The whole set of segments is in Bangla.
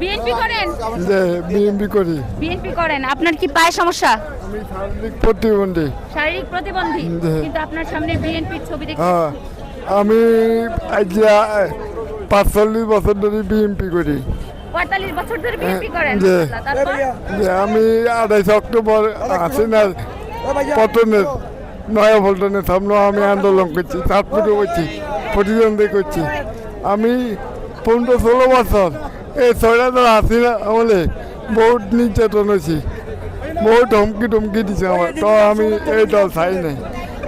বিএনপি করেন? যে বিএমপি করি। বিএনপি করেন। আপনার কি পায়ে সমস্যা? আমি শারীরিক প্রতিবন্ধী। শারীরিক প্রতিবন্ধী? কিন্তু আপনার সামনে বিএনপির ছবি দেখতে হ্যাঁ আমি আজ পাঁচচল্লিশ বছর ধরে করি। বিএনপি। যে আমি আড়াইশ অক্টোবর হাসিনার পতনের নয়া পল্টনের সামনে আমি আন্দোলন করছি চাঁদপুরে করছি প্রতিদ্বন্দ্বী করছি। আমি পনেরো ষোলো বছর। এই ছয়টা হাসিনা আমলে বহুত নির্যাতন হয়েছি বহুত হুমকি টুমকি দিছে আমার তো আমি এই দল চাই নাই।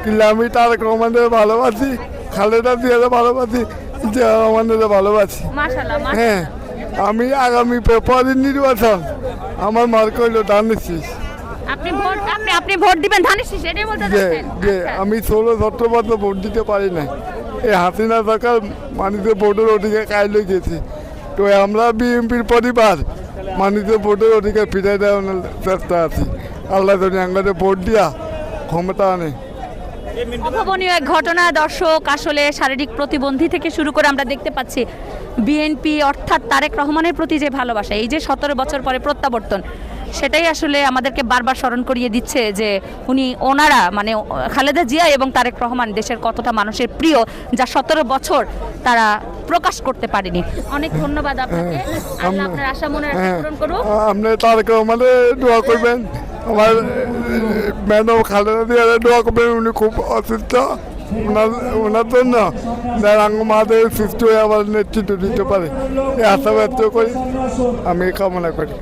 কিন্তু আমি তার কমান্ডার ভালোবাসি খালেদা দিয়ারে ভালোবাসি যে আমাদের ভালোবাসি। হ্যাঁ আমি আগামী পরের নির্বাচন আমার মার্ক হইল দানিশিস আপনি ভোট দিবেন এটাই বলতে আচ্ছা। আমি ষোলো সতেরো বছর ভোট দিতে পারি না এই হাসিনা সরকার মানুষের ভোটের অধিকার কাইলে গেছে। তো আমরা বিএনপির পরিবার মানুষের ভোটের অধিকার ফিরে দেওয়ার চেষ্টা আছি। আল্লাহ যদি আমাদের ভোট দিয়া ক্ষমতা আনে। অভাবনীয় এক ঘটনা, দর্শক, আসলে শারীরিক প্রতিবন্ধী থেকে শুরু করে আমরা দেখতে পাচ্ছি বিএনপি অর্থাৎ তারেক রহমানের প্রতি যে ভালোবাসা, এই যে সতেরো বছর পরে প্রত্যাবর্তন। সেটাই আসলে আমাদেরকে বারবার স্মরণ করিয়ে দিচ্ছে যে উনি ওনারা মানে খালেদা জিয়া এবং তারেক রহমান দেশের কতটা মানুষের প্রিয় যা সতেরো বছর তারা প্রকাশ করতে পারেনি। অনেক ধন্যবাদ আপনাকে। আল্লাহ আপনার আশা মনে হ্যাঁ। পূরণ আপনি তারকে মানে দোয়া করবেন। আমার ম্যাডাম খালেদা দিয়ে দোয়া করবেন। উনি খুব অসুস্থ। ওনার জন্য দেড়াঙ্গ মাদের সুস্থ হয়ে আবার নেতৃত্ব দিতে পারে। এই আশা ব্যক্ত করি। আমি কামনা করি।